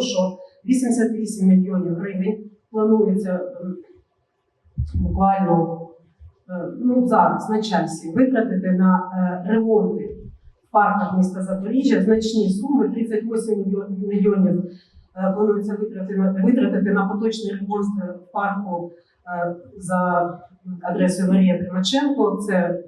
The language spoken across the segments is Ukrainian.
того, що 88 мільйонів гривень планується буквально е, ну, зараз на часі витратити на е, ремонти в парках міста Запоріжжя значні суми 38 мільйон- мільйонів е, планується витратити витратити на поточний ремонт парку за адресою Марія Примаченко. Це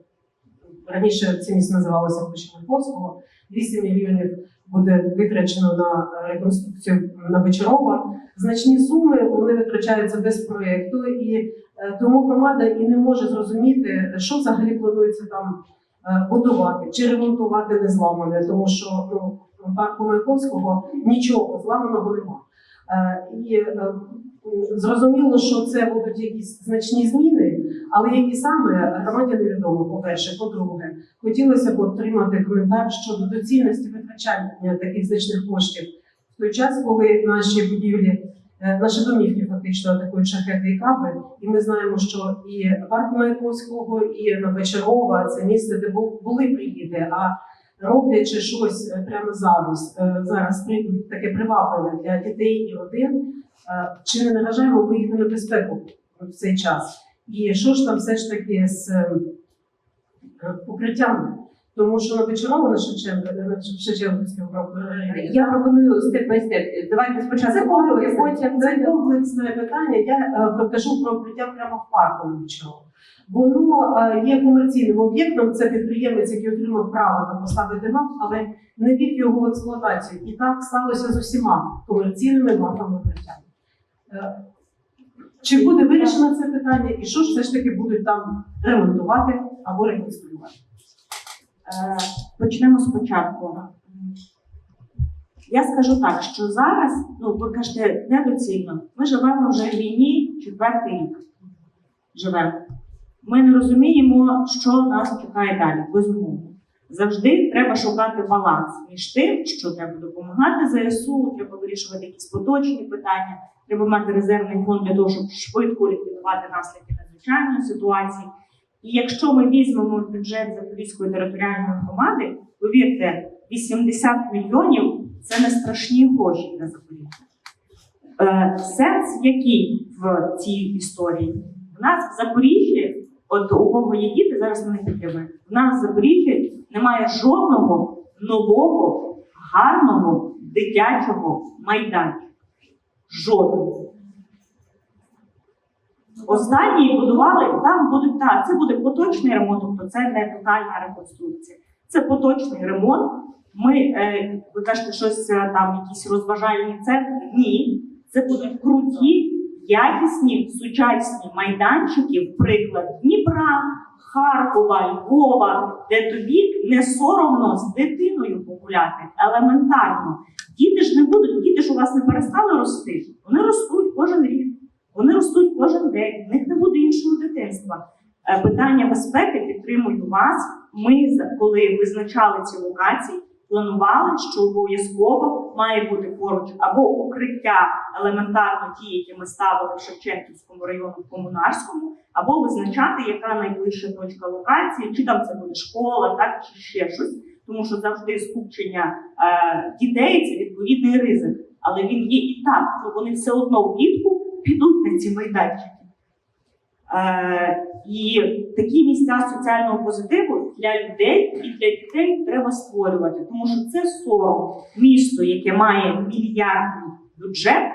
раніше це місце називалося площа Маяковського. 8 мільйонів буде витрачено на е, реконструкцію на Вечорова. Значні суми вони витрачаються без проєкту, і е, тому громада і не може зрозуміти, що взагалі планується там е, будувати чи ремонтувати незламане, тому що ну, парку Маяковського нічого зламаного нема. Е, І е, зрозуміло, що це будуть якісь значні зміни, але які саме громаді невідомо, по-перше. По-друге, хотілося б отримати коментар щодо доцільності витрачання таких значних коштів в той час, коли наші будівлі, е, наші домівки фактично атакують шахети і каби, і ми знаємо, що і парк Маяковського, і Новочарова це місце, де бу- були приїди. А роблячи щось е, прямо зараз, е, зараз таке привабливе для дітей і родин, чи не наражаємо ми їх на небезпеку в цей час? І що ж там все ж таки з е, покриттями? Тому що на Вечорова на на Шевченківському Я пропоную степ бай степ. Давайте спочатку це комплекс, потім це комплексне питання. Я е, покажу про укриття прямо в парку Новичого. Воно е, є комерційним об'єктом, це підприємець, який отримав право на поставити мап, але не вів його в експлуатацію. І так сталося з усіма комерційними мапами укриття. Чи буде вирішено це питання, і що ж все ж таки будуть там ремонтувати або реконструювати? Е, Почнемо спочатку. Я скажу так, що зараз, ну ви кажете, недоцільно. Ми живемо вже в війні четвертий рік. Живемо. Ми не розуміємо, що нас чекає далі, безумовно. Завжди треба шукати баланс між тим, що треба допомагати ЗСУ, треба вирішувати якісь поточні питання, треба мати резервний фонд для того, щоб швидко ліквідувати наслідки надзвичайної ситуації. І якщо ми візьмемо бюджет Запорізької територіальної громади, повірте, 80 мільйонів це не страшні гроші для Запоріжжя. Е, сенс який в цій історії? У нас в Запоріжжі, от у кого є діти, зараз мене підтримують. У нас в Запоріжжі немає жодного нового, гарного дитячого майданчика. Жодного. Останні будували, там будуть так, це буде поточний ремонт, тобто це не тотальна реконструкція. Це поточний ремонт. Ми, е, ви кажете, щось е, там, якісь розважальні центри. Ні, це будуть круті, якісні, сучасні майданчики, приклад Дніпра, Харкова, Львова, де тобі не соромно з дитиною погуляти. Елементарно. Діти ж не будуть, діти ж у вас не перестали рости. Вони ростуть кожен рік. Вони ростуть кожен день, в них не буде іншого дитинства. Е, Питання безпеки підтримую вас. Ми, коли визначали ці локації, планували, що обов'язково має бути поруч або укриття елементарно ті, які ми ставили в Шевченківському району в Комунарському, або визначати, яка найближча точка локації, чи там це буде школа, так чи ще щось. Тому що завжди скупчення е, дітей це відповідний ризик. Але він є і так, то вони все одно влітку підуть на ці майданчики. Е, і такі місця соціального позитиву для людей і для дітей треба створювати, тому що це сором. Місто, яке має мільярдний бюджет,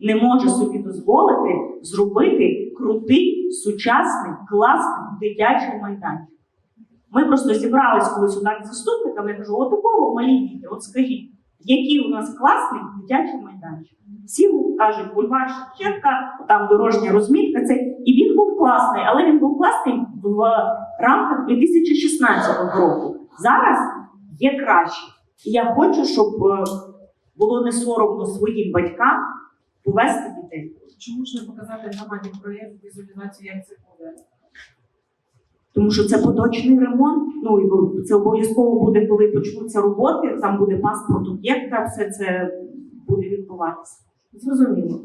не може собі дозволити зробити крутий, сучасний, класний дитячий майданчик. Ми просто зібрались колись нас з заступниками, я кажу, от у кого малі діти, от скажіть, який у нас класний дитячий майданчик. Всі кажуть, бульвар Шевченка, там дорожня розмітка. Це і він був класний, але він був класний в рамках 2016 року. Зараз є краще. І я хочу, щоб е, було не соромно своїм батькам повести дітей. Чому ж не показати громаді проєкт візуалізацію, як це буде? Тому що це поточний ремонт. Ну і це обов'язково буде, коли почнуться роботи. Там буде паспорт об'єкта, все це буде відбуватися. Зрозуміло.